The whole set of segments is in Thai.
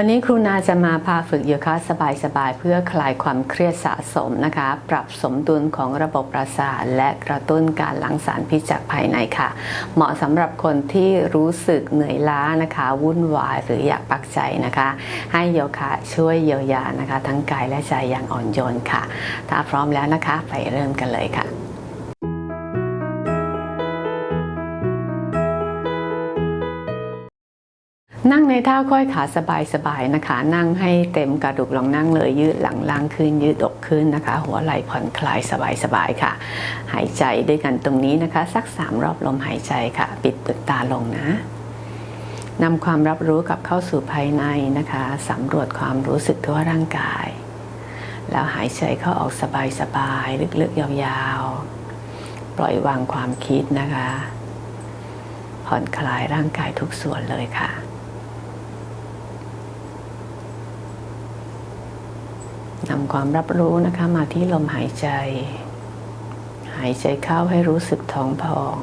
วันนี้ครูนาจะมาพาฝึกโยคะสบายๆ เพื่อคลายความเครียดสะสมนะคะ ปรับสมดุลของระบบประสาทและกระตุ้นการหลั่งสารพิษจากภายในค่ะ เหมาะสำหรับคนที่รู้สึกเหนื่อยล้านะคะ วุ่นวายหรืออยากปักใจนะคะ ให้โยคะช่วยเยียวยานะคะ ทั้งกายและใจอย่างอ่อนโยนค่ะ ถ้าพร้อมแล้วนะคะ ไปเริ่มกันเลยค่ะ นั่งในท่าค่อยขาสบายๆนะคะ นั่งให้เต็มกระดูกลองนั่งเลยยืดหลังล่างขึ้นยืดอกขึ้นนะคะ หัวไหล่ผ่อนคลายสบายๆค่ะ หายใจด้วยกันตรงนี้นะคะ สักสามรอบลมหายใจค่ะ ปิดปลือกตาลงนะนำความรับรู้กับเข้าสู่ภายในนะคะสำรวจความรู้สึกทั่วร่างกาย แล้วหายใจเข้าออกสบายๆลึกๆยาวๆ ปล่อยวางความคิดนะคะ ผ่อนคลายร่างกายทุกส่วนเลยค่ะ นำความรับรู้นะคะมาที่ลมหายใจ หายใจเข้าให้รู้สึกท้องพอง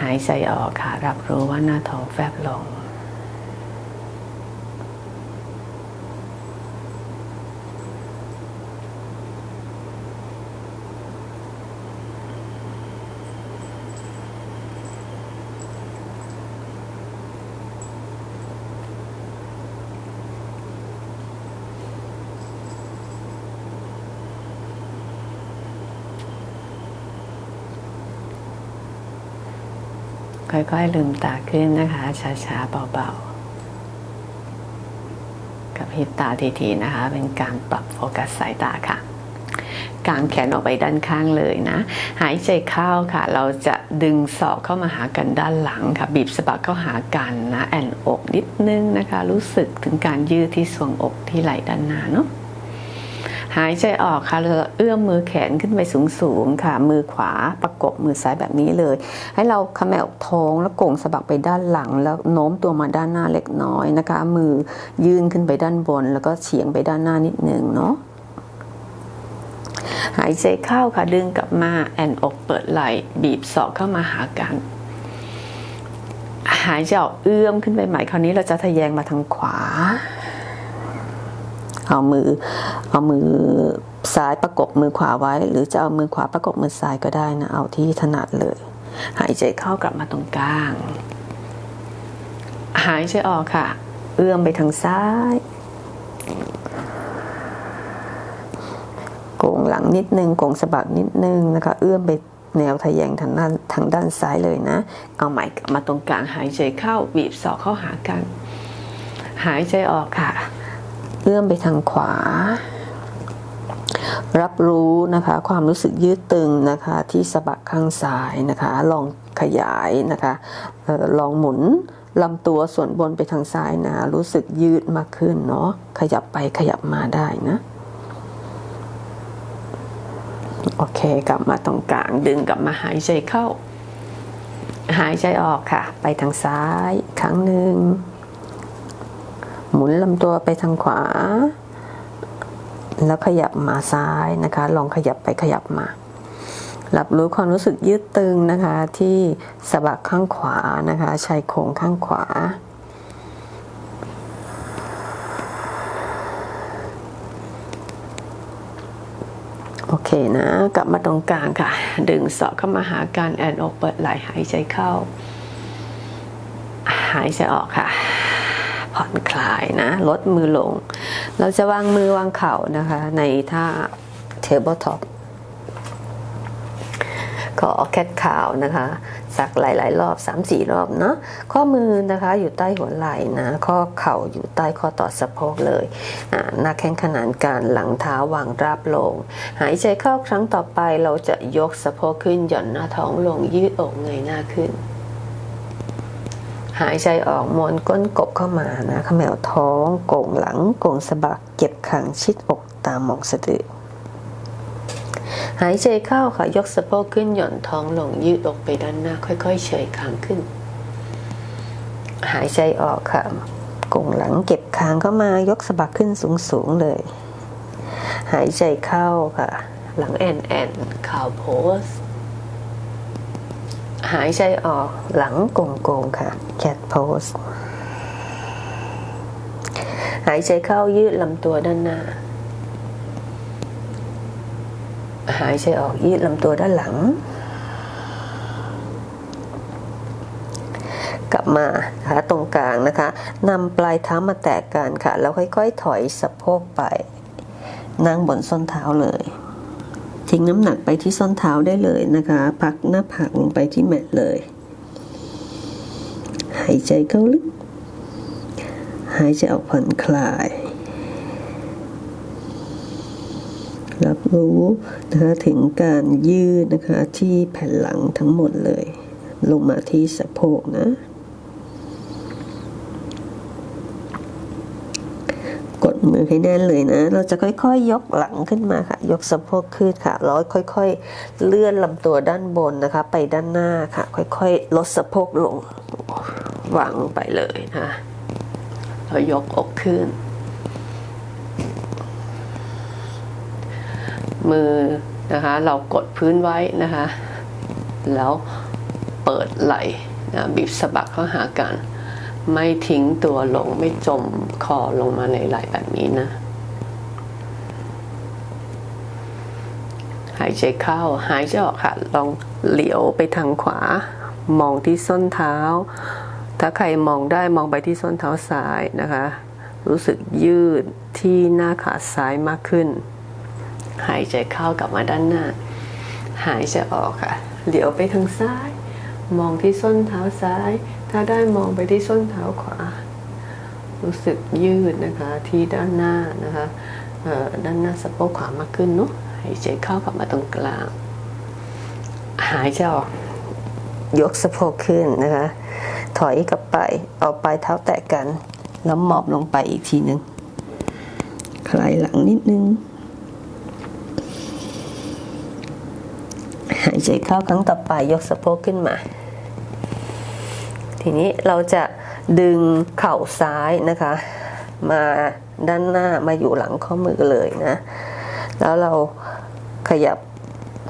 หายใจออกค่ะ รับรู้ว่าหน้าท้องแฟบลง ค่อยๆลืมตาขึ้นนะคะ ช้าๆเบาๆ กับพิบตาทีๆนะคะ เป็นการปรับโฟกัสสายตาค่ะกางแขนออกไปด้านข้างเลยนะ หายใจเข้าค่ะ เราจะดึงศอกเข้ามาหากันด้านหลังค่ะ บีบสะบักเข้าหากันนะ แอนอกนิดนึงนะคะ รู้สึกถึงการยืดที่ทรวงอกที่ไหล่ด้านหน้าเนาะ หายใจออกค่ะเราเอื้อมมือแขนขึ้นไปสูงๆค่ะ มือขวาประกบมือซ้ายแบบนี้เลย ให้เราขมวท้องแล้วโก่งสะบักไปด้านหลัง แล้วโน้มตัวมาด้านหน้าเล็กน้อยนะคะ มือยื่นขึ้นไปด้านบน แล้วก็เฉียงไปด้านหน้านิดนึงเนาะหายใจเข้าค่ะดึงกลับมาแอนอกเปิดไหล่บีบศอกเข้ามาหากัน หายใจออกเอื้อมขึ้นไปใหม่คราวนี้เราจะทะแยงมาทางขวา เอามือเอามือซ้ายประกบมือขวาไว้ หรือจะเอามือขวาประกบมือซ้ายก็ได้นะ เอาที่ถนัดเลย หายใจเข้ากลับมาตรงกลาง หายใจออกค่ะ เอื้อมไปทางซ้ายโกงหลังนิดนึงโกงสะบักนิดนึงนะคะ เอื้อมไปแนวทะแยงทางด้านทางด้านซ้ายเลยนะ เอาใหม่กลับมาตรงกลางหายใจเข้าบีบศอกเข้าหากัน หายใจออกค่ะ เอื้อมไปทางขวา รับรู้นะคะความรู้สึกยืดตึงนะคะที่สะบักข้างซ้ายนะคะ ลองขยายนะคะออลองหมุนลำตัวส่วนบนไปทางซ้ายนะ รู้สึกยืดมากขึ้นเนาะขยับไปขยับมาได้นะโอเค กลับมาตรงกลางดึงกลับมาหายใจเข้า หายใจออกค่ะ ไปทางซ้ายครั้งหนึ่ง หมุนลำตัวไปทางขวา แล้วขยับมาซ้ายนะคะ ลองขยับไปขยับมา รับรู้ความรู้สึกยืดตึงนะคะ ที่สะบักข้างขวานะคะชายโครงข้างขวาโอเคนะ กลับมาตรงกลางค่ะ ดึงศอกเข้ามาหาการแอนอกเปิดไหล่หายใจเข้า หายใจออกค่ะ ผ่อนคลายนะ ลดมือลง เราจะวางมือวางเข่านะคะ ในท่า table top ก็แคทข่าวนะคะ สักหลาย ๆ รอบ 3-4 รอบเนาะข้อมือนะคะอยู่ใต้หัวไหล่นะ ข้อเข่าอยู่ใต้ข้อต่อสะโพกเลยหน้าแข้งขนานกันหลังเท้าวางราบลง หายใจเข้าครั้งต่อไปเราจะยกสะโพกขึ้นหย่อนหน้าท้องลงยืดอกเงยหน้าขึ้น หายใจออกมวนก้นกบเข้ามานะเขมวท้องโก่งหลังโก่งสะบักเก็บขางชิดอกตามหมองสะดือหายใจเข้าค่ะยกสะโพกขึ้นหย่อนท้องลงยืดอกไปด้านหน้า ค่อย ๆ เฉยคางขึ้น หายใจออกค่ะโก่งหลังเก็บคางเข้ามายกสะบักขึ้นสูงๆเลย หายใจเข้าค่ะ หลังแอนแอนข่าวโพส หายใจออกหลังโกงๆค่ะ cat pose หายใจเข้ายืดลำตัวด้านหน้า หายใจออกยืดลำตัวด้านหลัง กลับมานะคะตรงกลางนะคะนำปลายเท้ามาแตะกันค่ะ แล้วค่อยๆ ถอยสะโพกไป นั่งบนส้นเท้าเลย ทิ้งน้ำหนักไปที่ส้นเท้าได้เลยนะคะ พักหน้าผากลงไปที่แมตเลย หายใจเข้าลึก หายใจออกผ่อนคลาย รับรู้นะคะถึงการยืดนะคะที่แผ่นหลังทั้งหมดเลย ลงมาที่สะโพกนะ กดมือให้แน่นเลยนะ เราจะค่อยๆยกหลังขึ้นมาค่ะ ยกสะโพกขึ้นค่ะแล้วค่อยๆ เลื่อนลำตัวด้านบนนะคะ ไปด้านหน้าค่ะ ค่อยๆ ลดสะโพกลงวางลงไปเลยนะเรายกอกขึ้น มือนะคะ เรากดพื้นไว้นะคะ แล้วเปิดไหล่นะบีบสะบักเข้าหากัน ไม่ทิ้งตัวลงไม่จมคอลงมาในไหลแบบนี้นะ หายใจเข้าหายใจออกค่ะ ลองเหลียวไปทางขวา มองที่ส้นเท้า ถ้าใครมองได้มองไปที่ส้นเท้าซ้ายนะคะ รู้สึกยืดที่หน้าขาซ้ายมากขึ้น หายใจเข้ากลับมาด้านหน้า หายใจออกค่ะ เหลียวไปทางซ้าย มองที่ส้นเท้าซ้าย ถ้าได้มองไปที่ส้นเท้าขวา รู้สึกยืดนะคะที่ด้านหน้านะคะด้านหน้าสะโพกขวามากขึ้นเนาะหายใจเข้ากลับมาตรงกลาง หายใจออกยกสะโพกขึ้นนะคะ ถอยกลับไปเอาปลายเท้าแตะกัน แล้วหมอบลงไปอีกทีหนึ่งคลายหลังนิดนึง หายใจเข้าครั้งต่อไปยกสะโพกขึ้นมา ทีนี้เราจะดึงเข่าซ้ายนะคะ มาด้านหน้ามาอยู่หลังข้อมือเลยนะ แล้วเราขยับ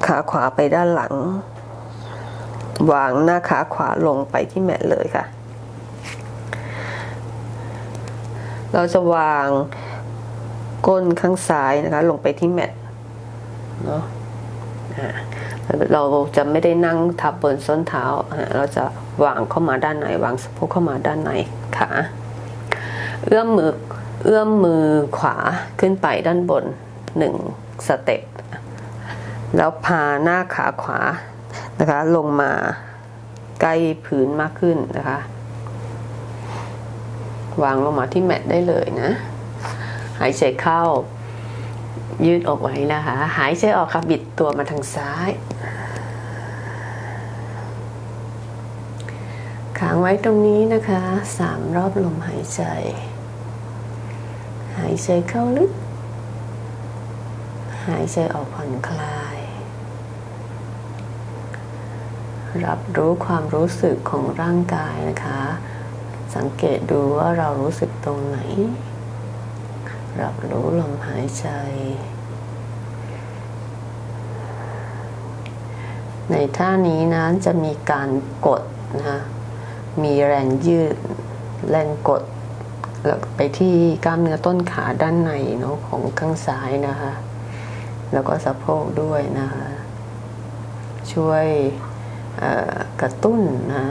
ขาขวาไปด้านหลัง วางหน้าขาขวาลงไปที่แมตเลยค่ะ เราจะวางก้นข้างซ้ายนะคะ ลงไปที่แมตเนาะเราจะไม่ได้นั่งทับบนส้นเท้า เราจะ วางเข้ามาด้านในวางสะโพกเข้ามาด้านในขาเอื้อมมือเอื้อมมือขวาขึ้นไปด้านบนหนึ่งสเต็ปแล้วพาหน้าขาขวานะคะลงมาใกล้พื้นมากขึ้นนะคะ วางลงมาที่แมตได้เลยนะ หายใจเข้ายืดอกไว้นะคะ หายใจออกค่ะบิดตัวมาทางซ้าย ค้างไว้ตรงนี้นะคะสามรอบลมหายใจ หายใจเข้าลึก หายใจออกผ่อนคลาย รับรู้ความรู้สึกของร่างกายนะคะ สังเกตดูว่าเรารู้สึกตรงไหน รับรู้ลมหายใจในท่านี้นะจะมีการกดนะคะ มีแรงยืด แรงกดแล้วไปที่กล้ามเนื้อต้นขาด้านในเนาะของข้างซ้ายนะคะ แล้วก็สะโพกด้วยนะคะ ช่วยกระตุ้นนะ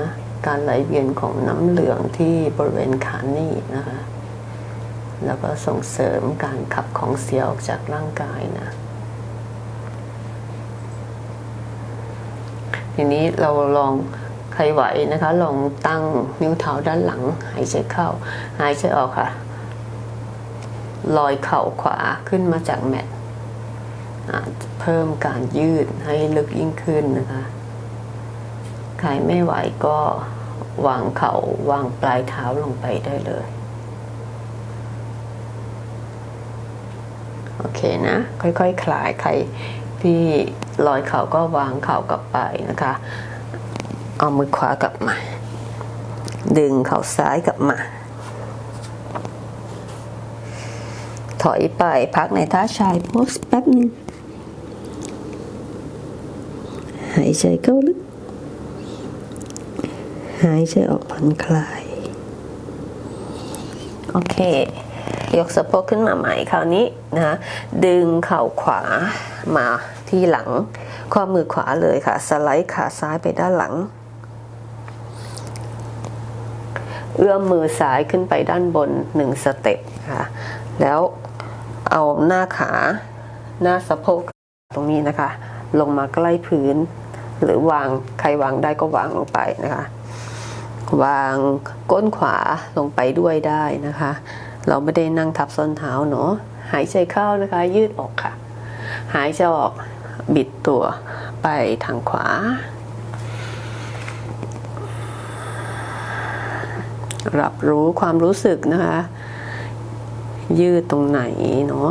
การไหลเวียนของน้ำเหลืองที่บริเวณขาหนีบนะคะ แล้วก็ส่งเสริมการขับของเสียออกจากร่างกายนะทีนี้เราลอง ใครไหวนะคะ ลองตั้งนิ้วเท้าด้านหลัง หายใจเข้า หายใจออกค่ะ ลอยเข่าขวาขึ้นมาจากแมตอาจจะเพิ่มการยืดให้ลึกยิ่งขึ้นนะคะ ใครไม่ไหวก็วางเขา่าวางปลายเท้าลงไปได้เลย โอเคนะ ค่อยๆคคลายใครที่ลอยเข่าก็วางเข่ากลับไปนะคะ เอามือขวากลับมา ดึงเข่าซ้ายกลับมา ถอยไปพักในท่าชายโพสแป๊บหนึ่งหายใจเข้าลึก หายใจออกผ่อนคลาย โอเค ยกสะโพกขึ้นมาใหม่คราวนี้นะคะดึงเข่าขวามาที่หลัง ข้อมือขวาเลยค่ะ สไลด์ขาซ้ายไปด้านหลัง เอื้อมมือซ้ายขึ้นไปด้านบนหนึ่งสเต็ปค่ะ แล้วเอาหน้าขาหน้าสะโพกตรงนี้นะคะ ลงมาใกล้พื้น หรือวางใครวางได้ก็วางลงไปนะคะ วางก้นขวาลงไปด้วยได้นะคะ เราไม่ได้นั่งทับส้นเท้าเนาะหายใจเข้านะคะ ยืดออกค่ะ หายใจออกบิดตัวไปทางขวา รับรู้ความรู้สึกนะคะ ยืดตรงไหนเนาะ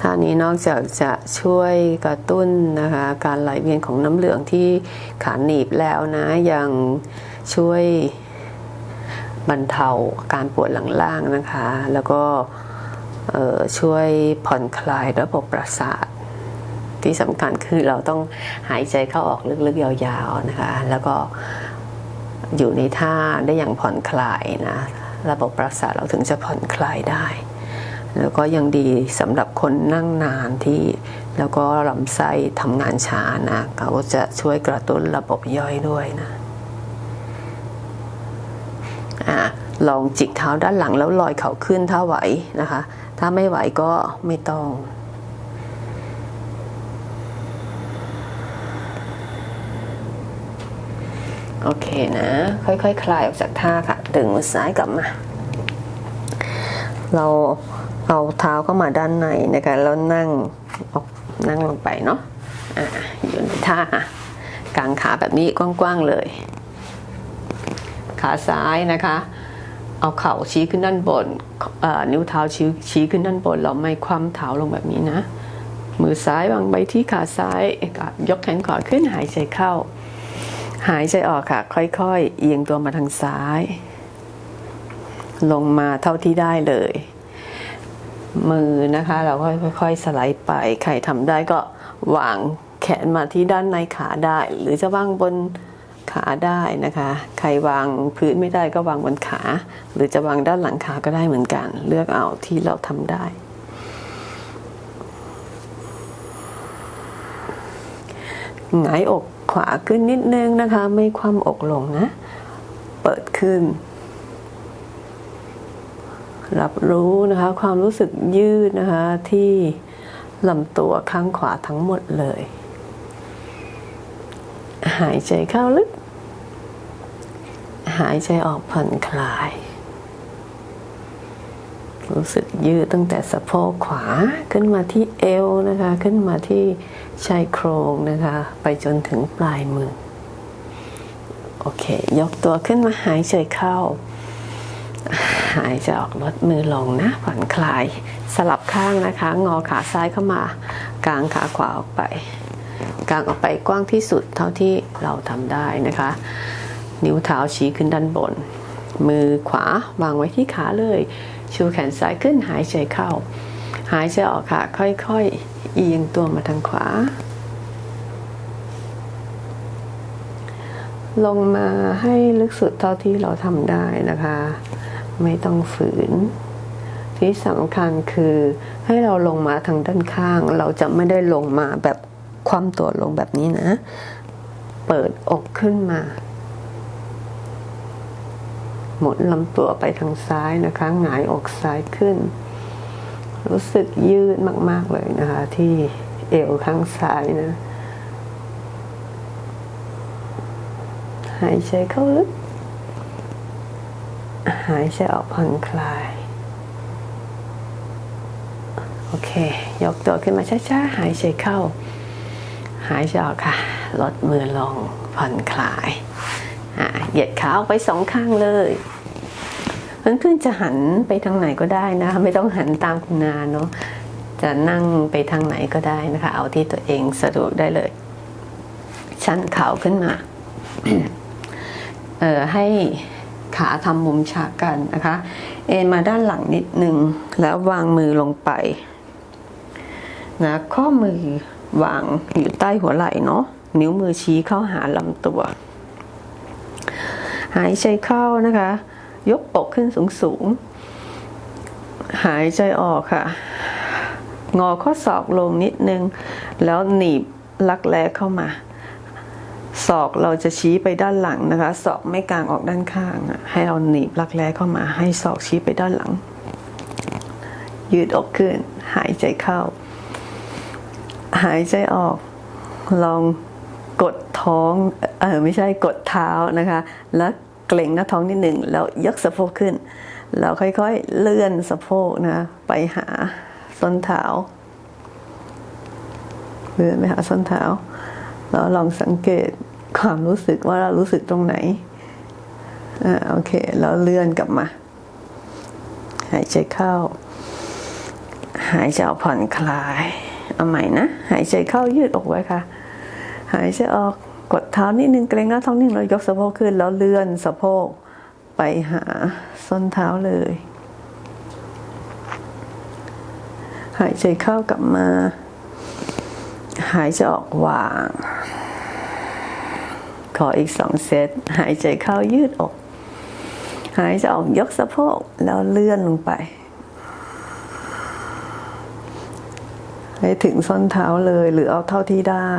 ท่านี้นอกจากจะช่วยกระตุ้นนะคะการไหลเวียนของน้ำเหลืองที่ขาหนีบแล้วนะยังช่วยบรรเทาการปวดหลังล่างนะคะ แล้วก็ช่วยผ่อนคลายระบบประสาท ที่สำคัญคือเราต้องหายใจเข้าออกลึกๆยาวๆนะคะ แล้วก็ อยู่ในท่าได้อย่างผ่อนคลายนะระบบประสาทเราถึงจะผ่อนคลายได้ แล้วก็ยังดีสำหรับคนนั่งนานที่แล้วก็ลำไส้ทำงานช้านะเขาก็จะช่วยกระตุ้นระบบย่อยด้วยนะอะลองจิกเท้าด้านหลังแล้วลอยเข่าขึ้นถ้าไหวนะคะ ถ้าไม่ไหวก็ไม่ต้อง โอเคนะ ค่อยๆคคลายออกจากท่าค่ะ ดึงมือซ้ายกลับมา เราเอาเท้าเข้ามาด้านในนะคะแล้วนั่งออกนั่งลงไปเนาะอะอยู่ในท่ากางขาแบบนี้กว้างๆเลย ขาซ้ายนะคะ เอาเข่าชี้ขึ้นด้านบนนิ้วเท้าชี้ชี้ขึ้นด้านบน เราไม่คว่ำเท้าลงแบบนี้นะ มือซ้ายวางไว้ที่ขาซ้าย ยกแขนขวาขึ้นหายใจเข้า หายใจออกค่ะ ค่อยๆ เอียงตัวมาทางซ้าย ลงมาเท่าที่ได้เลย มือนะคะ เราค่อยๆ สไลด์ไป ใครทำได้ก็วางแขนมาที่ด้านในขาได้ หรือจะวางบนขาได้นะคะ ใครวางพื้นไม่ได้ก็วางบนขา หรือจะวางด้านหลังขาก็ได้เหมือนกัน เลือกเอาที่เราทำได้ หงายอก ขวาขึ้นนิดนึงนะคะ ไม่คว่ำอกลงนะ เปิดขึ้น รับรู้นะคะ ความรู้สึกยืดนะคะ ที่ลำตัวข้างขวาทั้งหมดเลย หายใจเข้าลึก หายใจออกผ่อนคลาย รู้สึกยืดตั้งแต่สะโพกขวาขึ้นมาที่เอวนะคะ ขึ้นมาที่ชายโครงนะคะ ไปจนถึงปลายมือ โอเค ยกตัวขึ้นมาหายใจเข้า หายใจออกลดมือลงนะ ผ่อนคลาย สลับข้างนะคะ งอขาซ้ายเข้ามากางขาขวาออกไป กางออกไปกว้างที่สุดเท่าที่เราทำได้นะคะ นิ้วเท้าชี้ขึ้นด้านบน มือขวาวางไว้ที่ขาเลย ชูแขนซ้ายขึ้นหายใจเข้า หายใจออกค่ะ ค่อยๆเอียงตัวมาทางขวา ลงมาให้ลึกสุดเท่าที่เราทำได้นะคะ ไม่ต้องฝืน ที่สำคัญคือให้เราลงมาทางด้านข้าง เราจะไม่ได้ลงมาแบบคว่ำตัวลงแบบนี้นะ เปิดอกขึ้นมา หมุนลำตัวไปทางซ้ายนะคะหงายอกซ้ายขึ้น รู้สึกยืดมาก ๆ เลยนะคะ ที่เอวข้างซ้ายนะหายใจเข้าลึกหายใจออกผ่อนคลาย โอเค ยกตัวขึ้นมาช้าๆหายใจเข้า หายใจออกค่ะ ลดมือลงผ่อนคลาย เหยียดขาออกไปสองข้างเลยเพื่อนๆจะหันไปทางไหนก็ได้นะไม่ต้องหันตามคุณนาเนาะจะนั่งไปทางไหนก็ได้นะคะ เอาที่ตัวเองสะดวกได้เลย ชันเข่าขึ้นมาเอ่อให้ขาทำมุมฉากกันนะคะ เอ็นมาด้านหลังนิดนึง แล้ววางมือลงไปนะข้อมือวางอยู่ใต้หัวไหล่เนาะนิ้วมือชี้เข้าหาลำตัว หายใจเข้านะคะ ยกอกขึ้นสูงสูง หายใจออกค่ะ งอข้อศอกลงนิดนึง แล้วหนีบลักแร้เข้ามา ศอกเราจะชี้ไปด้านหลังนะคะ ศอกไม่กางออกด้านข้างอะให้เราหนีบลักแร้เข้ามา ให้ศอกชี้ไปด้านหลัง ยืดอกขึ้น หายใจเข้า หายใจออก ลอง ท้องเออไม่ใช่กดเท้านะคะ แล้วเกร็งหน้าท้องนิดหนึ่งแล้วยกสะโพกขึ้นแล้วค่อยๆเลื่อนสะโพกนะไปหาส้นเท้าเลื่อนไปหาส้นเท้าแล้วลองสังเกตความรู้สึกว่าเรารู้สึกตรงไหนอ่าโอเคแล้วเลื่อนกลับมา หายใจเข้า หายใจออกผ่อนคลาย เอาใหม่นะ หายใจเข้ายืดอกไว้ค่ะ หายใจออก กดเท้านิดนึงเกรงหน้าท้องนิดนึงแล้วยกสะโพกขึ้นแล้วเลื่อนสะโพกไปหาส้นเท้าเลย หายใจเข้ากลับมา หายใจออกวาง ขออีกสองเซต หายใจเข้ายืดอก หายใจออกยกสะโพกแล้วเลื่อนลงไป ให้ถึงส้นเท้าเลยหรือเอาเท่าที่ได้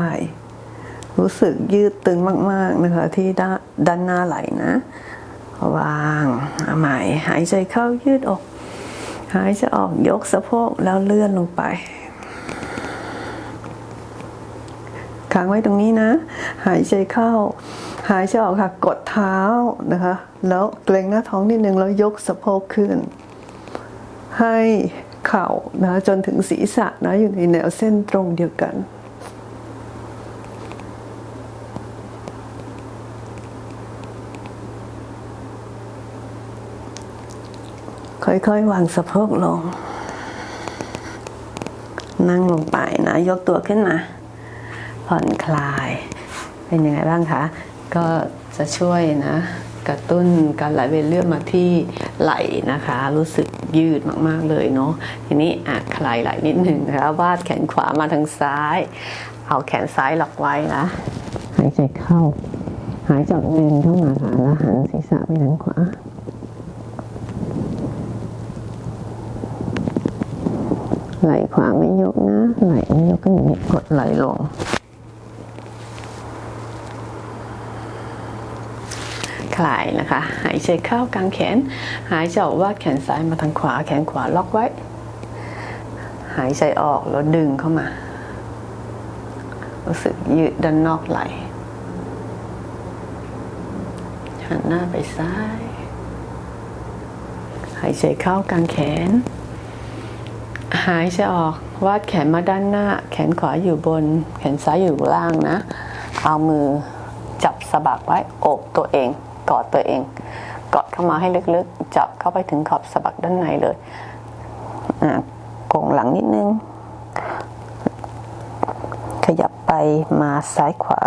รู้สึกยืดตึงมาก ๆ นะคะ ที่ด้านานหน้าไหลนะ วางเอาใหม่ หายใจเข้ายืดอก หายใจออกยกสะโพกแล้วเลื่อนลงไปค้างไว้ตรงนี้นะ หายใจเข้า หายใจออกค่ะ กดเท้านะคะ แล้วเกรงหน้าท้องนิดนึงแล้วยกสะโพกขึ้น ให้เข่านะจนถึงศีรษะนะอยู่ในแนวเส้นตรงเดียวกัน ค่อยๆ วางสะโพกลง นั่งลงไปนะ ยกตัวขึ้นมาผ่อนคลาย เป็นยังไงบ้างคะ ก็จะช่วยนะ กระตุ้นการไหลเวียนเลือดมาที่ไหลนะคะ รู้สึกยืดมากๆเลยเนาะทีนี้อะคลายไหลนิดหนึ่งนะคะวาดแขนขวามาทางซ้าย เอาแขนซ้ายล็อกไว้นะ หายใจเข้า หายจออกดึงเข้ามาค่ะแล้วหันศีรษะไปทางขวา ไหลขวาไม่ยกนะ ไหลไม่ยกก็อย่างนี้กดไหลลง คลายนะคะ หายใจเข้ากลางแขน หายใจออกวาดแขนซ้ายมาทางขวา แขนขวาล็อกไว้ หายใจออกแล้วดึงเข้ามารู้สึกยืดด้านนอกไหล หันหน้าไปซ้าย หายใจเข้ากลางแขน หายใจออกวาดแขนมาด้านหน้า แขนขวาอยู่บน แขนซ้ายอยู่ล่างนะ เอามือจับสะบักไว้โอบตัวเอง กอดตัวเอง กอดเข้ามาให้ลึกๆ จับเข้าไปถึงขอบสะบักด้านในเลยโก่งหลังนิดนึง ขยับไปมาซ้ายขวา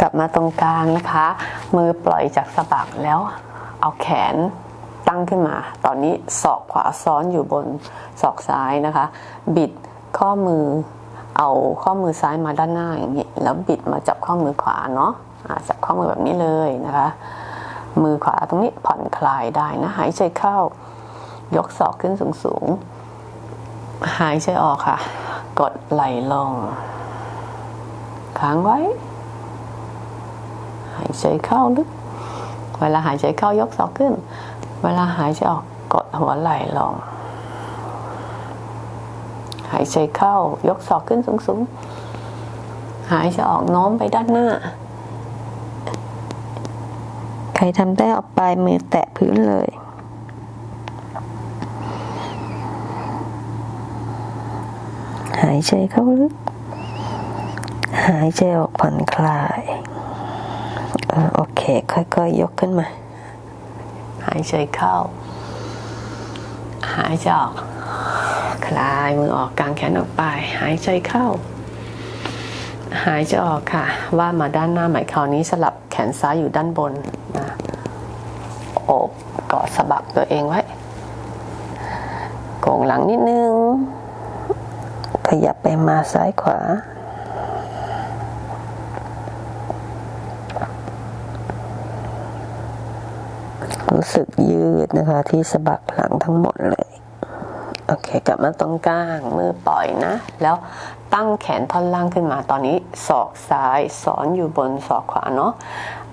กลับมาตรงกลางนะคะ มือปล่อยจากสะบักแล้ว เอาแขนตั้งขึ้นมา ตอนนี้ศอกขวาซ้อนอยู่บนศอกซ้ายนะคะ บิดข้อมือเอาข้อมือซ้ายมาด้านหน้าอย่างนี้แล้วบิดมาจับข้อมือขวาเนาะจับข้อมือแบบนี้เลยนะคะ มือขวาตรงนี้ผ่อนคลายได้นะ หายใจเข้ายกศอกขึ้นสูงสูงๆหายใจออกค่ะ กดไหลลงค้างไว้ หายใจเข้าลึก เวลาหายใจเข้ายกศอกขึ้น เวลาหายใจออกกดหัวไหล่ลง หายใจเข้ายกศอกขึ้นสูงๆ หายใจออกโน้มไปด้านหน้า ใครทำได้เอาปลายมือแตะพื้นเลย หายใจเข้าลึก หายใจออกผ่อนคลาย โอเค ค่อยๆยกขึ้นมา หายใจเข้า หายใจออก คลายมือออกกางแขนออกไป หายใจเข้า หายใจออกค่ะ ว่ามาด้านหน้าใหม่คราวนี้สลับแขนซ้ายอยู่ด้านบนนะโอบกอดสะบักตัวเองไว้โก่งหลังนิดนึง ขยับไปมาซ้ายขวา รู้สึกยืดนะคะ ที่สะบักหลังทั้งหมดเลย โอเค กลับมาตรงกลางมือปล่อยนะ แล้วตั้งแขนท่อนล่างขึ้นมาตอนนี้ศอกซ้ายสอนอยู่บนศอกขวาเนาะ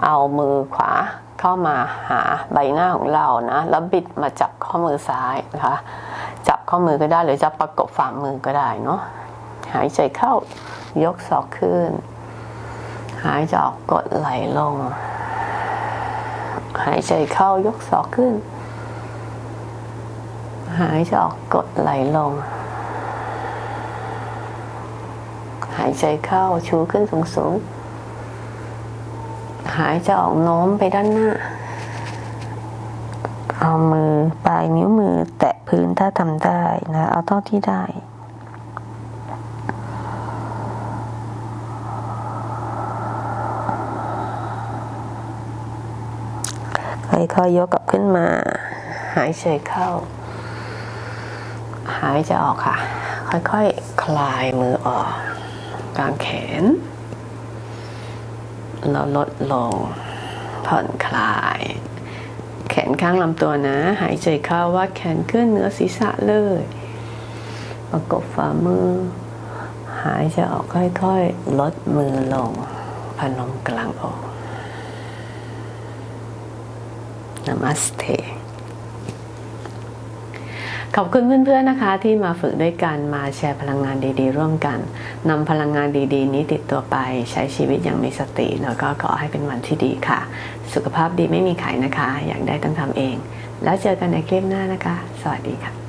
เอามือขวาเข้ามาหาใบหน้าของเรานะ แล้วบิดมาจับข้อมือซ้ายนะคะ จับข้อมือก็ได้หรือจะประกบฝ่ามือก็ได้เนาะหายใจเข้ายกศอกขึ้น หายใจออกกดไหลลง หายใจเข้ายกศอกขึ้น หายใจออกกดไหลลง หายใจเข้าชูขึ้นสูงสูงหายใจออกโน้มไปด้านหน้า เอามือปลายนิ้วมือแตะพื้นถ้าทำได้นะ เอาเท่าที่ได้ ค่อยยกกลับขึ้นมา หายใจเข้า หายใจออกค่ะ ค่อยๆคลายมือออกกลางแขนแล้วลดลง ผ่อนคลาย แขนข้างลำตัวนะ หายใจเข้าว่าแขนขึ้นเหนือศีรษะเลย ประกบฝ่ามือ หายใจออกค่อยๆ ลดมือลงพนมกลางอก นามัสเตขอบคุณเพื่อนๆนะคะ ที่มาฝึกด้วยกันมาแชร์พลังงานดีๆ ร่วมกันนำพลังงานดีๆ นี้ติดตัวไปใช้ชีวิตอย่างมีสติ แล้วก็ขอให้เป็นวันที่ดีค่ะ สุขภาพดีไม่มีไขนะคะ อยากได้ต้องทำเอง แล้วเจอกันในคลิปหน้านะคะ สวัสดีค่ะ